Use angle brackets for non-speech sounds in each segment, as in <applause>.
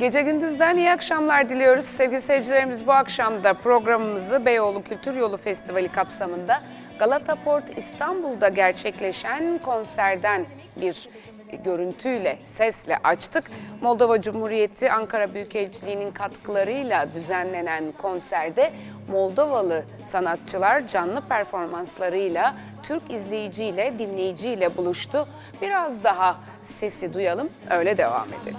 Gece gündüzden iyi akşamlar diliyoruz. Sevgili seyircilerimiz bu akşam da programımızı Beyoğlu Kültür Yolu Festivali kapsamında Galata Port İstanbul'da gerçekleşen konserden bir görüntüyle, sesle açtık. Moldova Cumhuriyeti Ankara Büyükelçiliği'nin katkılarıyla düzenlenen konserde Moldovalı sanatçılar canlı performanslarıyla Türk izleyiciyle, dinleyiciyle buluştu. Biraz daha sesi duyalım, öyle devam edelim.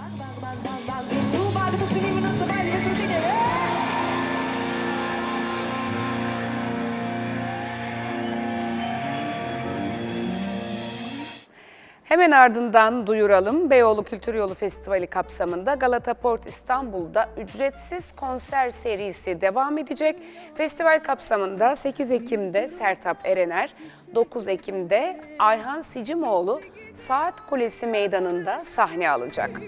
Hemen ardından duyuralım. Beyoğlu Kültür Yolu Festivali kapsamında Galata Port İstanbul'da ücretsiz konser serisi devam edecek. Festival kapsamında 8 Ekim'de Sertap Erener, 9 Ekim'de Ayhan Sicimoğlu Saat Kulesi Meydanı'nda sahne alacak.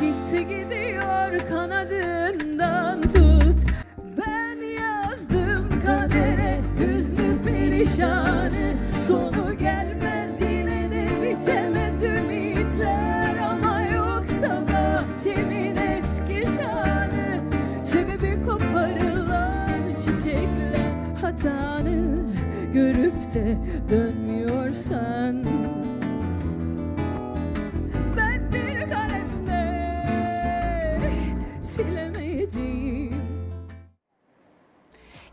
Gitti gidiyor kanadından tut Ben yazdım kadere hüznü perişanı Hatanı görüp de dönmüyorsan. Ben bir kalemle silemeyeceğim.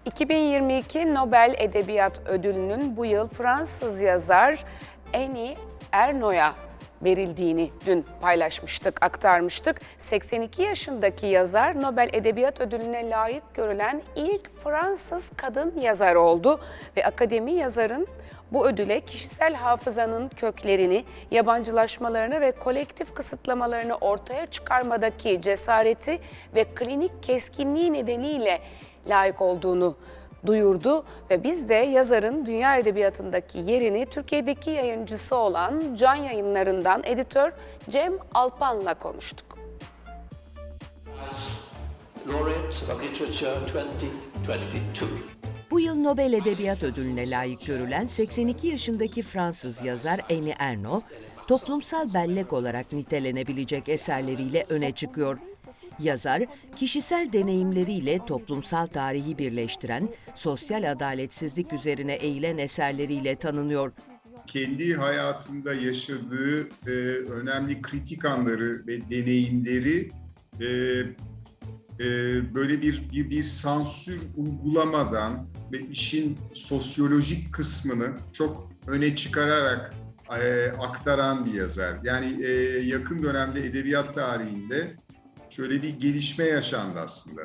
2022 Nobel Edebiyat Ödülü'nün bu yıl Fransız yazar Eni Ernaux'a verildiğini dün paylaşmıştık, aktarmıştık. 82 yaşındaki yazar Nobel Edebiyat Ödülü'ne layık görülen ilk Fransız kadın yazar oldu ve akademi yazarın bu ödüle kişisel hafızanın köklerini, yabancılaşmalarını ve kolektif kısıtlamalarını ortaya çıkarmadaki cesareti ve klinik keskinliği nedeniyle layık olduğunu duyurdu ve biz de yazarın dünya edebiyatındaki yerini Türkiye'deki yayıncısı olan Can Yayınları'ndan editör Cem Alpan'la konuştuk. Laureate of Literature 2022. Bu yıl Nobel Edebiyat Ödülüne layık görülen 82 yaşındaki Fransız yazar Annie Ernaux, toplumsal bellek olarak nitelenebilecek eserleriyle öne çıkıyor. Yazar, kişisel deneyimleriyle toplumsal tarihi birleştiren, sosyal adaletsizlik üzerine eğilen eserleriyle tanınıyor. kendi hayatında yaşadığı e, önemli kritik anları ve deneyimleri e, e, böyle bir, bir bir sansür uygulamadan ve işin sosyolojik kısmını çok öne çıkararak e, aktaran bir yazar. Yani e, yakın dönemde edebiyat tarihinde şöyle bir gelişme yaşandı aslında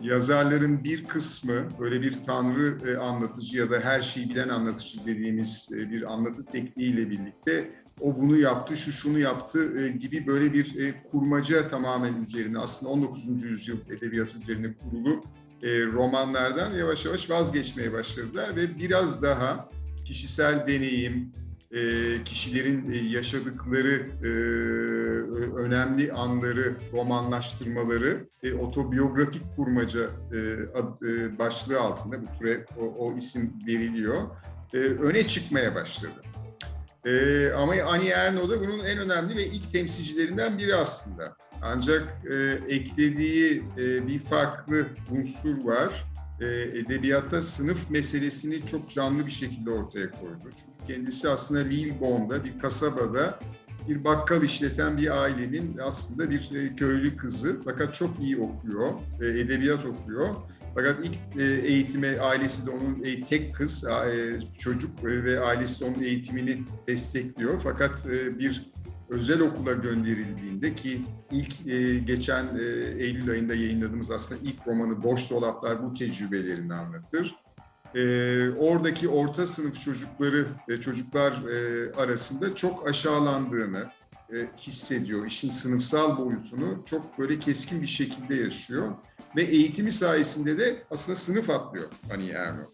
yazarların bir kısmı böyle bir tanrı e, anlatıcı ya da her şeyi bilen anlatıcı dediğimiz e, bir anlatı tekniğiyle birlikte o bunu yaptı, şu şunu yaptı e, gibi böyle bir kurmaca tamamen üzerine aslında 19. yüzyıl edebiyat üzerine kurulu romanlardan yavaş yavaş vazgeçmeye başladılar ve biraz daha kişisel deneyim, kişilerin e, yaşadıkları e, önemli anları romanlaştırmaları e, otobiyografik kurmaca e, e, başlığı altında bu türe o, o isim veriliyor. E, öne çıkmaya başladı. E, ama Annie Ernaux da bunun en önemli ve ilk temsilcilerinden biri aslında. Ancak e, eklediği e, bir farklı unsur var. E, edebiyatta sınıf meselesini çok canlı bir şekilde ortaya koydu. Kendisi aslında Lillebon'da bir kasabada bir bakkal işleten bir ailenin aslında bir e, köylü kızı fakat çok iyi okuyor, edebiyat okuyor. Fakat ilk e, eğitime ailesi de onun e, tek kız çocuk ve ailesi de onun eğitimini destekliyor. Fakat bir özel okula gönderildiğinde ki ilk geçen Eylül ayında yayınladığımız aslında ilk romanı Boş Dolaplar bu tecrübelerini anlatır. E, oradaki orta sınıf çocukları ve çocuklar e, arasında çok aşağılandığını e, hissediyor. İşin sınıfsal boyutunu çok böyle keskin bir şekilde yaşıyor. Ve eğitimi sayesinde de aslında sınıf atlıyor Annie Ernaux.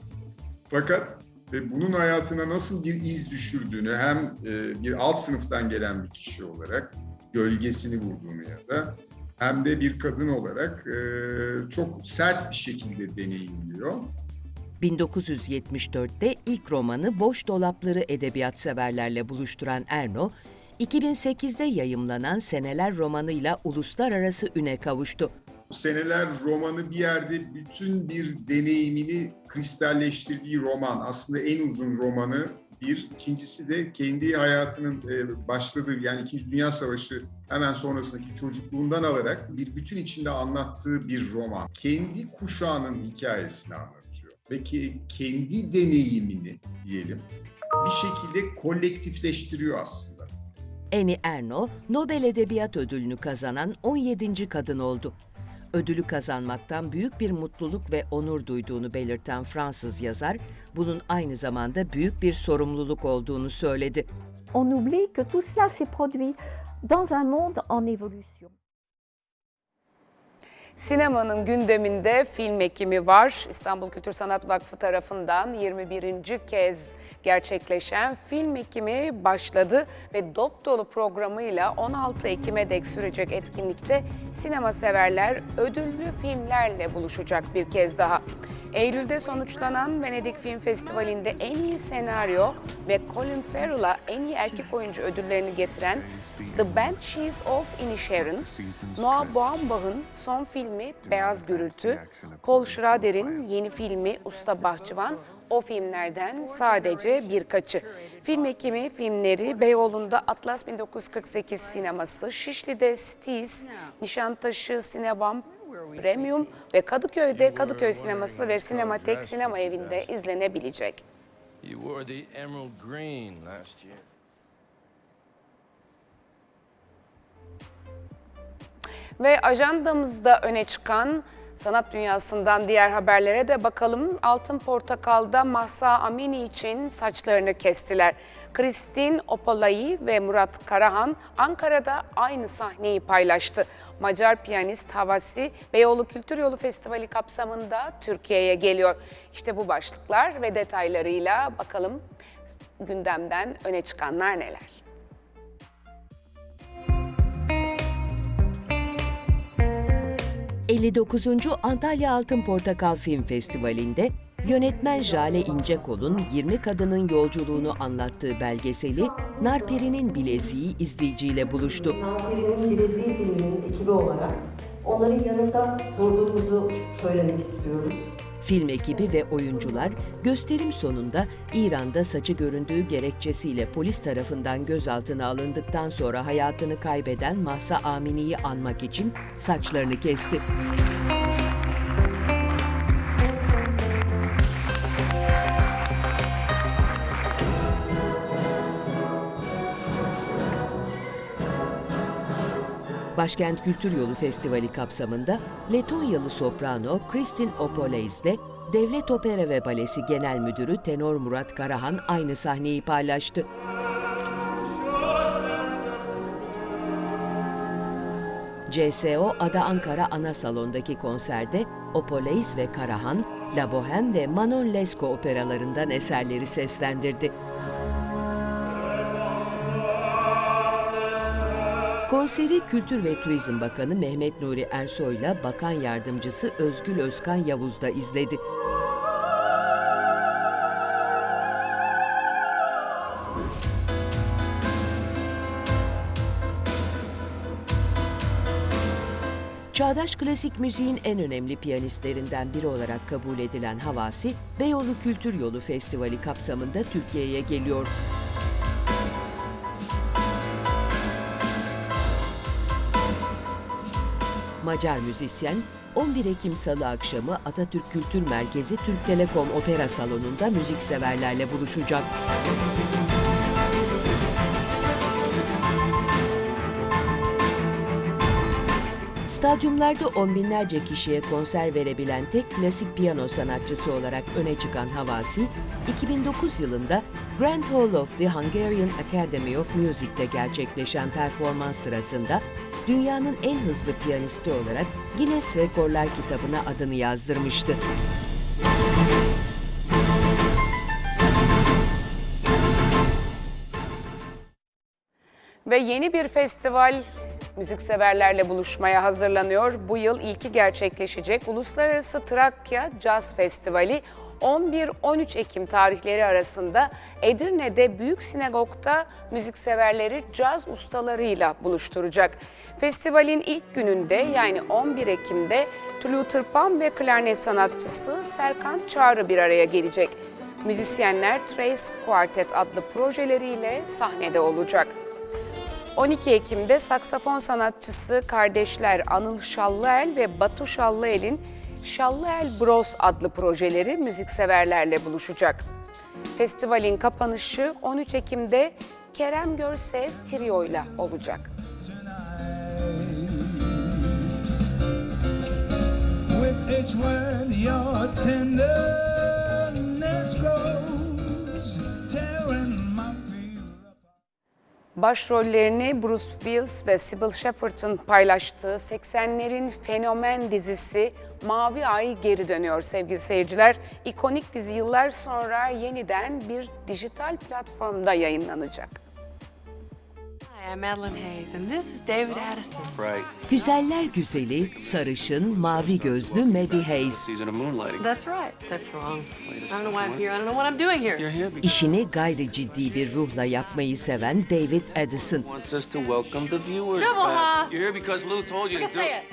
Fakat ve bunun hayatına nasıl bir iz düşürdüğünü hem e, bir alt sınıftan gelen bir kişi olarak gölgesini vurduğunu ya da hem de bir kadın olarak e, çok sert bir şekilde deneyimliyor. 1974'te ilk romanı Boş Dolapları edebiyat severlerle buluşturan Erno, 2008'de yayımlanan Seneler romanıyla uluslararası üne kavuştu. Seneler romanı bir yerde bütün bir deneyimini kristalleştirdiği roman. Aslında en uzun romanı bir. İkincisi de kendi hayatının e, başladığı yani İkinci Dünya Savaşı hemen sonrasındaki çocukluğundan alarak bir bütün içinde anlattığı bir roman. Kendi kuşağının hikayesini anlatıyor. Ve ki kendi deneyimini diyelim bir şekilde kolektifleştiriyor aslında. Annie Ernaux, Nobel Edebiyat Ödülünü kazanan 17. kadın oldu. Ödülü kazanmaktan büyük bir mutluluk ve onur duyduğunu belirten Fransız yazar, bunun aynı zamanda büyük bir sorumluluk olduğunu söyledi. on oublie que tout cela s'est produit dans un monde en évolution. Sinemanın gündeminde film ekimi var. İstanbul Kültür Sanat Vakfı tarafından 21. kez gerçekleşen film ekimi başladı ve dop dolu programıyla 16 Ekim'e dek sürecek etkinlikte sinema severler ödüllü filmlerle buluşacak bir kez daha. Eylül'de sonuçlanan Venedik Film Festivali'nde en iyi senaryo ve Colin Farrell'a en iyi erkek oyuncu ödüllerini getiren The Banshees of Inisherin, Noah Baumbach'ın son filmi Beyaz Gürültü, Paul Schrader'in yeni filmi Usta Bahçıvan, o filmlerden sadece birkaçı. Film ekimi filmleri Beyoğlu'nda Atlas 1948 sineması, Şişli'de Stis, Nişantaşı Sinevam Premium ve Kadıköy'de Kadıköy Sineması ve Sinematek Sinema Evi'nde izlenebilecek. You wore the emerald green last year. Ve ajandamızda öne çıkan sanat dünyasından diğer haberlere de bakalım. Altın Portakal'da Mahsa Amini için saçlarını kestiler. Kristin Opolai ve Murat Karahan Ankara'da aynı sahneyi paylaştı. Macar piyanist Havasi Beyoğlu Kültür Yolu Festivali kapsamında Türkiye'ye geliyor. İşte bu başlıklar ve detaylarıyla bakalım gündemden öne çıkanlar neler? – 59. Antalya Altın Portakal Film Festivali'nde yönetmen Jale İncekol'un 20 kadının yolculuğunu anlattığı belgeseli Narperi'nin Bileziği izleyiciyle buluştu. Nafire'nin Bileziği filminin ekibi olarak onların yanında durduğumuzu söylemek istiyoruz. Film ekibi ve oyuncular gösterim sonunda İran'da saçı göründüğü gerekçesiyle polis tarafından gözaltına alındıktan sonra hayatını kaybeden Mahsa Amini'yi anmak için saçlarını kesti. Başkent Kültür Yolu Festivali kapsamında Letonyalı soprano Kristin Opoleis ile Devlet Opera ve Balesi Genel Müdürü Tenor Murat Karahan aynı sahneyi paylaştı. CSO Ada Ankara Ana Salon'daki konserde Opoleis ve Karahan, La Bohème ve Manon Lescaut operalarından eserleri seslendirdi. Konseri Kültür ve Turizm Bakanı Mehmet Nuri Ersoy'la Bakan Yardımcısı Özgül Özkan Yavuz da izledi. Çağdaş klasik müziğin en önemli piyanistlerinden biri olarak kabul edilen Havasi, Beyoğlu Kültür Yolu Festivali kapsamında Türkiye'ye geliyor. Macar müzisyen 11 Ekim Salı akşamı Atatürk Kültür Merkezi Türk Telekom Opera Salonu'nda müzikseverlerle buluşacak. Stadyumlarda on binlerce kişiye konser verebilen tek klasik piyano sanatçısı olarak öne çıkan Havasi, 2009 yılında Grand Hall of the Hungarian Academy of Music'te gerçekleşen performans sırasında dünyanın en hızlı piyanisti olarak Guinness Rekorlar kitabına adını yazdırmıştı. Ve yeni bir festival müzikseverlerle buluşmaya hazırlanıyor. Bu yıl ilki gerçekleşecek Uluslararası Trakya Jazz Festivali 11-13 Ekim tarihleri arasında Edirne'de Büyük Sinagog'da müzikseverleri caz ustalarıyla buluşturacak. Festivalin ilk gününde yani 11 Ekim'de Tulu Tırpan ve klarnet sanatçısı Serkan Çağrı bir araya gelecek. Müzisyenler Trace Quartet adlı projeleriyle sahnede olacak. 12 Ekim'de saksafon sanatçısı kardeşler Anıl Şallıel ve Batu Şallıel'in Şallıel Bros adlı projeleri müzikseverlerle buluşacak. Festivalin kapanışı 13 Ekim'de Kerem Görsev Trio ile olacak. With each word your tenderness grows, tearing my fear Başrollerini Bruce Willis ve Sybil Shepherd'ın paylaştığı 80'lerin fenomen dizisi Mavi Ay geri dönüyor sevgili seyirciler. İkonik dizi yıllar sonra yeniden bir dijital platformda yayınlanacak. Güzeller güzeli, sarışın, mavi gözlü Maddie Hayes. Season of moonlighting. That's right. That's wrong. I don't know why I'm here. I don't know what I'm doing here. You're here because İşini gayri ciddi bir ruhla yapmayı seven David it.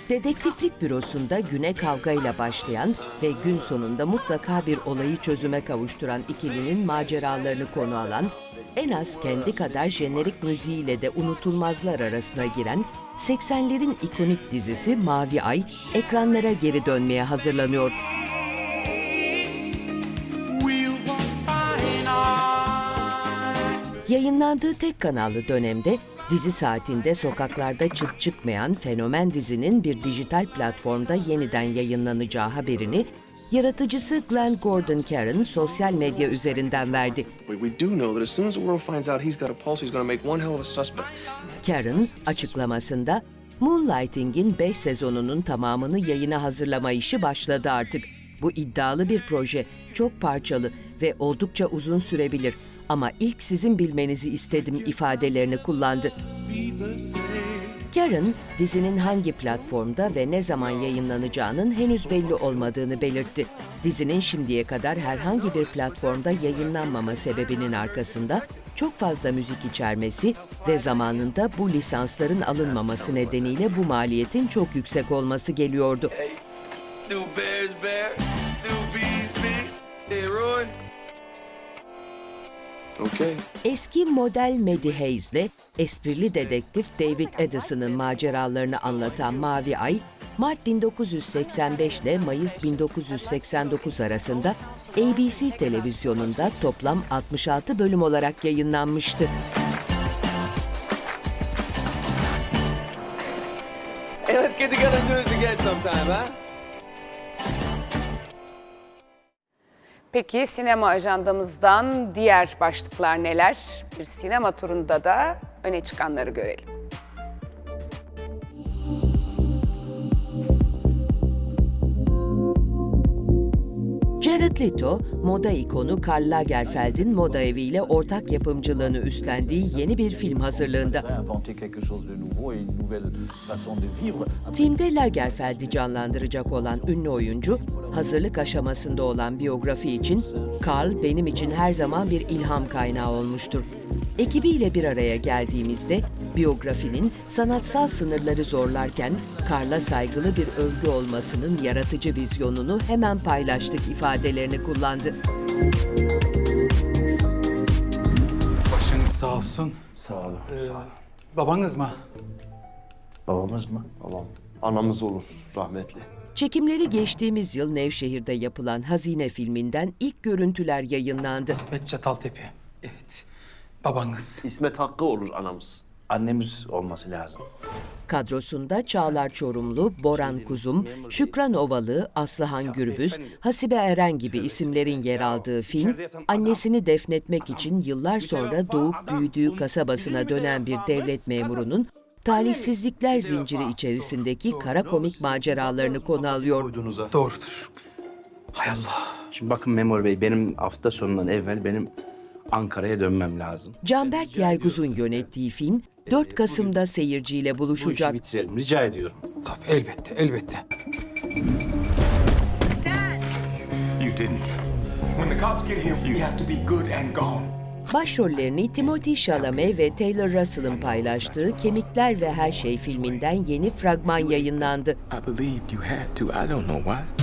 Dedektiflik bürosunda güne kavgayla başlayan ve gün sonunda mutlaka bir olayı çözüme kavuşturan ikilinin maceralarını konu alan, en az kendi kadar jenerik müziğiyle de unutulmazlar arasına giren 80'lerin ikonik dizisi Mavi Ay ekranlara geri dönmeye hazırlanıyor. Yayınlandığı tek kanallı dönemde dizi saatinde sokaklarda çıt çıkmayan fenomen dizinin bir dijital platformda yeniden yayınlanacağı haberini yaratıcısı Glenn Gordon Caron sosyal medya üzerinden verdi. Caron açıklamasında Moonlighting'in 5 sezonunun tamamını yayına hazırlama işi başladı artık. Bu iddialı bir proje, çok parçalı ve oldukça uzun sürebilir. Ama ilk sizin bilmenizi istedim ifadelerini kullandı. Karen, dizinin hangi platformda ve ne zaman yayınlanacağının henüz belli olmadığını belirtti. Dizinin şimdiye kadar herhangi bir platformda yayınlanmama sebebinin arkasında çok fazla müzik içermesi ve zamanında bu lisansların alınmaması nedeniyle bu maliyetin çok yüksek olması geliyordu. Two Okay. Eski model Maddie Hayes'le esprili dedektif David Addison'ın maceralarını anlatan Mavi Ay, Mart 1985 ile Mayıs 1989 arasında ABC televizyonunda toplam 66 bölüm olarak yayınlanmıştı. Hey, let's get together and do this again sometime, huh? Peki sinema ajandamızdan diğer başlıklar neler? Bir sinema turunda da öne çıkanları görelim. Jared Leto, moda ikonu Karl Lagerfeld'in moda eviyle ortak yapımcılığını üstlendiği yeni bir film hazırlığında. Filmde Lagerfeld'i canlandıracak olan ünlü oyuncu, hazırlık aşamasında olan biyografi için Karl benim için her zaman bir ilham kaynağı olmuştur. Ekibiyle bir araya geldiğimizde biyografinin sanatsal sınırları zorlarken Karl'a saygılı bir övgü olmasının yaratıcı vizyonunu hemen paylaştık ifadelerini kullandı. Başınız sağ olsun. Sağ olun. Babanız mı? Babamız mı? Babam. Anamız olur rahmetli. Çekimleri geçtiğimiz yıl Nevşehir'de yapılan Hazine filminden ilk görüntüler yayınlandı. İsmet Çataltepe. Evet. Babanız. İsmet Hakkı olur anamız. Annemiz olması lazım. Kadrosunda Çağlar Çorumlu, Boran Kuzum, Şükran Ovalı, Aslıhan Gürbüz, Hasibe Eren gibi isimlerin yer aldığı film, annesini defnetmek için yıllar sonra doğup büyüdüğü kasabasına dönen bir devlet memurunun talihsizlikler zinciri içerisindeki kara komik maceralarını konu alıyor. Doğrudur. Hay Allah. Şimdi bakın Memur Bey benim hafta sonundan evvel benim Ankara'ya dönmem lazım. Canberk Yerguz'un yönettiği film 4 Kasım'da seyirciyle Bu işi buluşacak. bitirelim. Rica ediyorum. Tabii elbette, elbette. You didn't. When the cops get here, you have to be good and gone. Başrollerini Timothy Chalamet ve Taylor Russell'ın paylaştığı Kemikler ve Her Şey filminden yeni fragman yayınlandı. I believed you had to. I don't know why.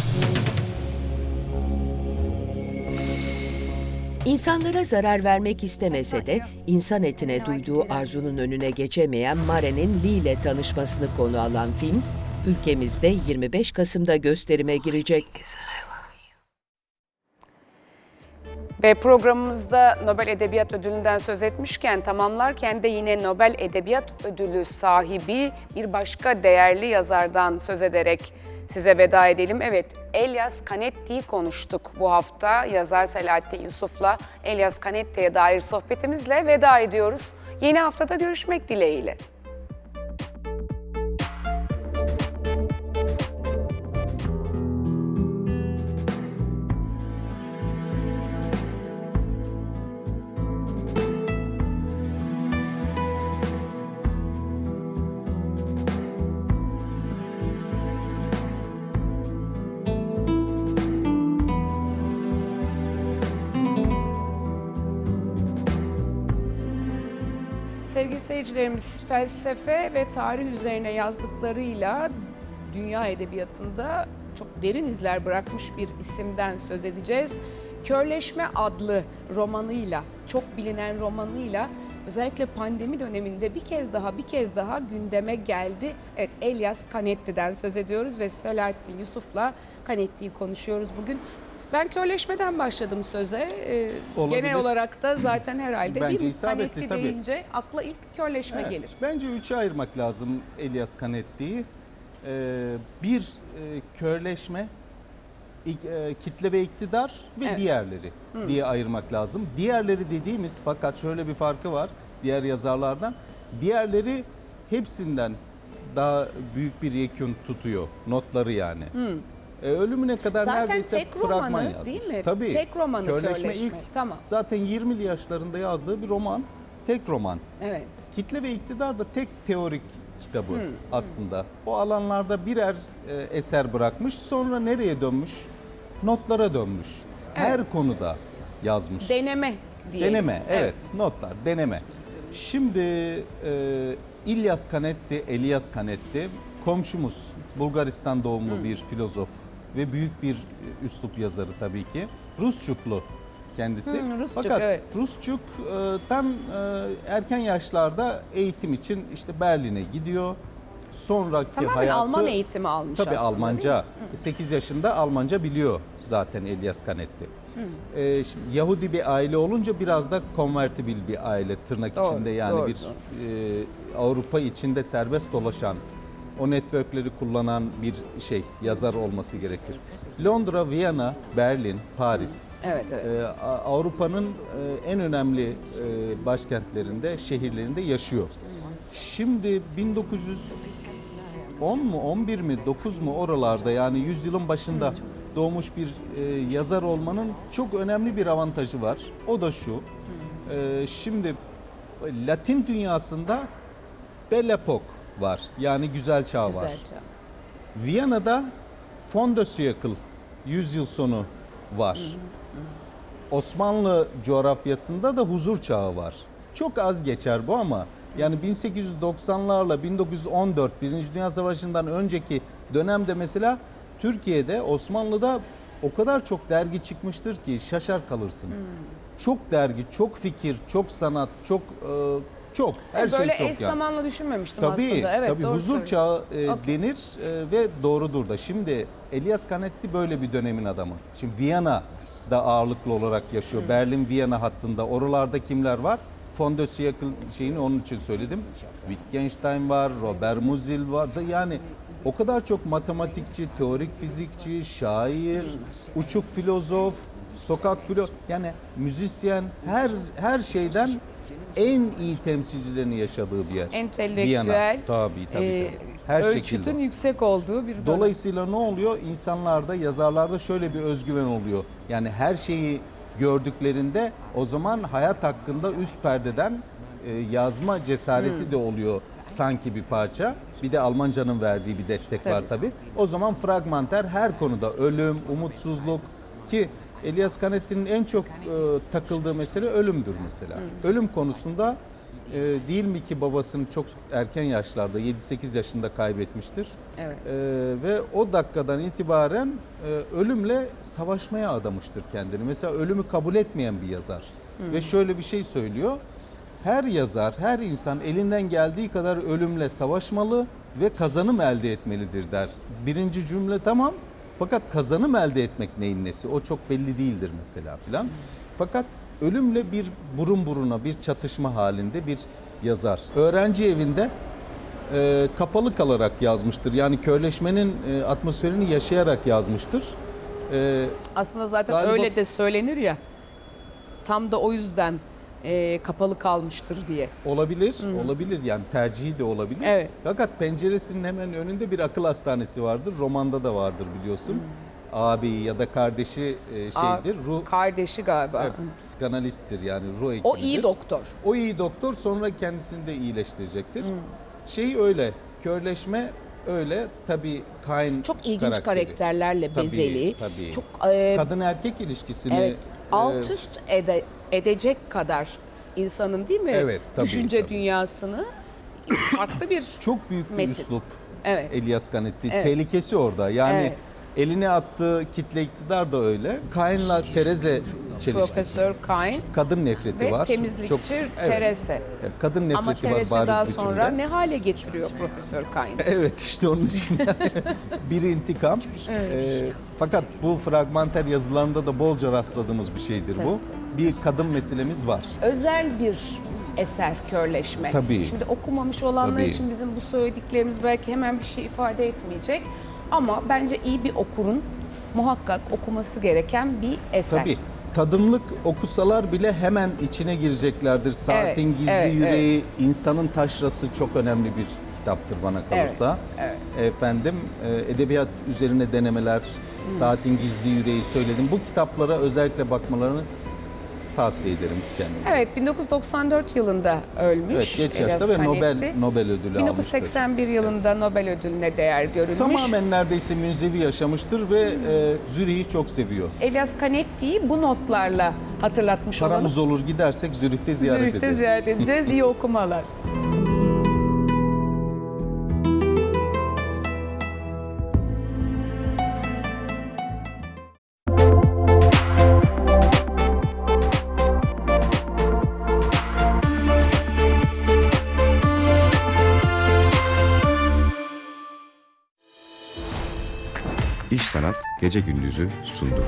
İnsanlara zarar vermek istemese de insan etine duyduğu arzunun önüne geçemeyen Mare'nin Lee ile tanışmasını konu alan film, ülkemizde 25 Kasım'da gösterime girecek. Ve programımızda Nobel Edebiyat Ödülü'nden söz etmişken tamamlarken de yine Nobel Edebiyat Ödülü sahibi bir başka değerli yazardan söz ederek size veda edelim. Evet, Elias Canetti'yi konuştuk bu hafta. Yazar Selahattin Yusuf'la Elias Canetti'ye dair sohbetimizle veda ediyoruz. Yeni haftada görüşmek dileğiyle. Sevgili seyircilerimiz felsefe ve tarih üzerine yazdıklarıyla dünya edebiyatında çok derin izler bırakmış bir isimden söz edeceğiz. Körleşme adlı romanıyla, çok bilinen romanıyla özellikle pandemi döneminde bir kez daha bir kez daha gündeme geldi. Evet Elias Canetti'den söz ediyoruz ve Selahattin Yusuf'la Canetti'yi konuşuyoruz bugün. Ben körleşmeden başladım söze. Ee, Olabilir. genel olarak da zaten herhalde Bence değil mi? isabetli, Canetti tabii. deyince akla ilk körleşme Evet, gelir. Bence üçe ayırmak lazım Elias Canetti'yi. Ee, bir e, körleşme, ik- e, kitle ve iktidar ve Evet. diğerleri diye ayırmak lazım. Diğerleri dediğimiz fakat şöyle bir farkı var diğer yazarlardan. Diğerleri hepsinden daha büyük bir yekün tutuyor notları yani. E, ölümüne kadar Zaten neredeyse tek fragman romanı yazmış. değil mi? Tabii. Tek romanı Körleşme. ilk Tamam. zaten 20'li yaşlarında yazdığı bir roman. Tek roman. Evet. Kitle ve iktidar da tek teorik kitabı aslında. O alanlarda birer e, eser bırakmış. Sonra nereye dönmüş? Notlara dönmüş. Her konuda yazmış. Deneme diye. Deneme, evet. Notlar, deneme. Şimdi e, İlyas Canetti, Elias Canetti komşumuz. Bulgaristan doğumlu bir filozof ve büyük bir e, üslup yazarı tabii ki. Rusçuklu kendisi. Hı, Rusçuk, Fakat evet. Rusçuk e, tam e, erken yaşlarda eğitim için işte Berlin'e gidiyor. Sonraki Tamamen hayatı Alman eğitimi almış Tabii aslında, Almanca. 8 yaşında Almanca biliyor zaten Elias Canetti. Ee, şimdi Yahudi bir aile olunca biraz da konvertibil bir aile tırnak Doğru, içinde yani doğru, bir e, Avrupa içinde serbest dolaşan o networkleri kullanan bir şey yazar olması gerekir. Londra, Viyana, Berlin, Paris. Evet, evet. Ee, Avrupa'nın e, en önemli e, başkentlerinde, şehirlerinde yaşıyor. Şimdi 1910 mu, 11 mi, 9 mu oralarda yani yüzyılın başında doğmuş bir e, yazar olmanın çok önemli bir avantajı var. O da şu. şimdi Latin dünyasında Belle Époque var. Yani güzel çağ var. Güzel çağ. Viyana'da Fond de siècle, yüzyıl sonu var. Osmanlı coğrafyasında da huzur çağı var. Çok az geçer bu ama yani 1890'larla 1914 Birinci Dünya Savaşı'ndan önceki dönemde mesela Türkiye'de Osmanlı'da o kadar çok dergi çıkmıştır ki şaşar kalırsın. Çok dergi, çok fikir, çok sanat, çok e, çok her şey Böyle çok eş yani. zamanla düşünmemiştim Tabii, aslında. Evet, tabii doğru huzur söylüyorsun. çağı e, Okey. denir e, ve doğrudur da. Şimdi Elias Canetti böyle bir dönemin adamı. Şimdi Viyana'da ağırlıklı olarak yaşıyor. Berlin Viyana hattında. Oralarda kimler var? Fond de siècle şeyini onun için söyledim. Wittgenstein var, Robert Musil var yani o kadar çok matematikçi, teorik fizikçi, şair, uçuk filozof, sokak filo yani müzisyen her her şeyden en iyi temsilcilerini yaşadığı bir yer. Entelektüel, Viyana. Tabii tabii. e, tabii. Her ölçütün şekilde. yüksek olduğu bir dönem. Dolayısıyla ne oluyor? İnsanlarda, yazarlarda şöyle bir özgüven oluyor. Yani her şeyi gördüklerinde o zaman hayat hakkında üst perdeden e, yazma cesareti de oluyor sanki bir parça. Bir de Almancanın verdiği bir destek var Tabii. tabii. O zaman fragmanter her konuda ölüm, umutsuzluk ki Elias Canetti'nin en çok e, takıldığı mesele ölümdür mesela. Ölüm konusunda e, değil mi ki babasını çok erken yaşlarda 7-8 yaşında kaybetmiştir. Evet. E, ve o dakikadan itibaren e, ölümle savaşmaya adamıştır kendini. Mesela ölümü kabul etmeyen bir yazar. Ve şöyle bir şey söylüyor. Her yazar, her insan elinden geldiği kadar ölümle savaşmalı ve kazanım elde etmelidir der. Birinci cümle tamam fakat kazanım elde etmek neyin nesi o çok belli değildir mesela filan. Fakat ölümle bir burun buruna bir çatışma halinde bir yazar. Öğrenci evinde e, kapalı kalarak yazmıştır. Yani körleşmenin e, atmosferini yaşayarak yazmıştır. E, Aslında zaten Galiba- öyle de söylenir ya. Tam da o yüzden e, kapalı kalmıştır diye. Olabilir, olabilir yani tercihi de olabilir. Evet. Fakat penceresinin hemen önünde bir akıl hastanesi vardır. Romanda da vardır biliyorsun. Abi ya da kardeşi e, şeydir. Ruh Kardeşi galiba. evet, psikanalisttir yani ruh hekimidir. O iyi doktor. O iyi doktor sonra kendisini de iyileştirecektir. Şey öyle, körleşme öyle tabii Kain Çok ilginç karakteri. karakterlerle bezeli. tabii. Çok e, Kadın erkek ilişkisini evet, e, alt üst ede, edecek kadar insanın değil mi? Evet, tabii, Düşünce tabii. dünyasını farklı bir çok büyük bir Metin. üslup Evet. Elias Canetti. Evet. Tehlikesi orada. Yani Evet. Eline attığı kitle iktidar da öyle. Kain'la Tereze çelişkisi. Profesör Kain Kadın nefreti ve var. temizlikçi Çok- evet. Terese. Evet, Kadın nefreti Ama var Terese bariz daha biçimde. sonra ne hale getiriyor Profesör Kain? <laughs> Evet işte onun için <laughs> bir intikam. Ee, fakat bu fragmanter yazılarında da bolca rastladığımız bir şeydir bu. Bir kadın meselemiz var. Özel bir eser körleşme. Tabii. Şimdi okumamış olanlar Tabii. için bizim bu söylediklerimiz belki hemen bir şey ifade etmeyecek. Ama bence iyi bir okurun muhakkak okuması gereken bir eser. Tabii. Tadımlık okusalar bile hemen içine gireceklerdir. Saatin Evet, Gizli evet, Yüreği, insanın taşrası çok önemli bir kitaptır bana kalırsa. evet. Efendim, e, edebiyat üzerine denemeler, Saatin Gizli Yüreği söyledim. Bu kitaplara özellikle bakmalarını tavsiye ederim kendime. Evet 1994 yılında ölmüş. Evet, geç yaşta ve. Nobel Nobel ödülü almıştır. 1981 yılında Nobel ödülüne değer görülmüş. Tamamen neredeyse münzevi yaşamıştır ve e, Zürih'i çok seviyor. Elias Canetti'yi bu notlarla hatırlatmış Paramız olalım. olur gidersek Zürih'te ziyaret Zürih'te ederiz. ziyaret edeceğiz. İyi <laughs> okumalar. Gece Gündüz'ü sundu.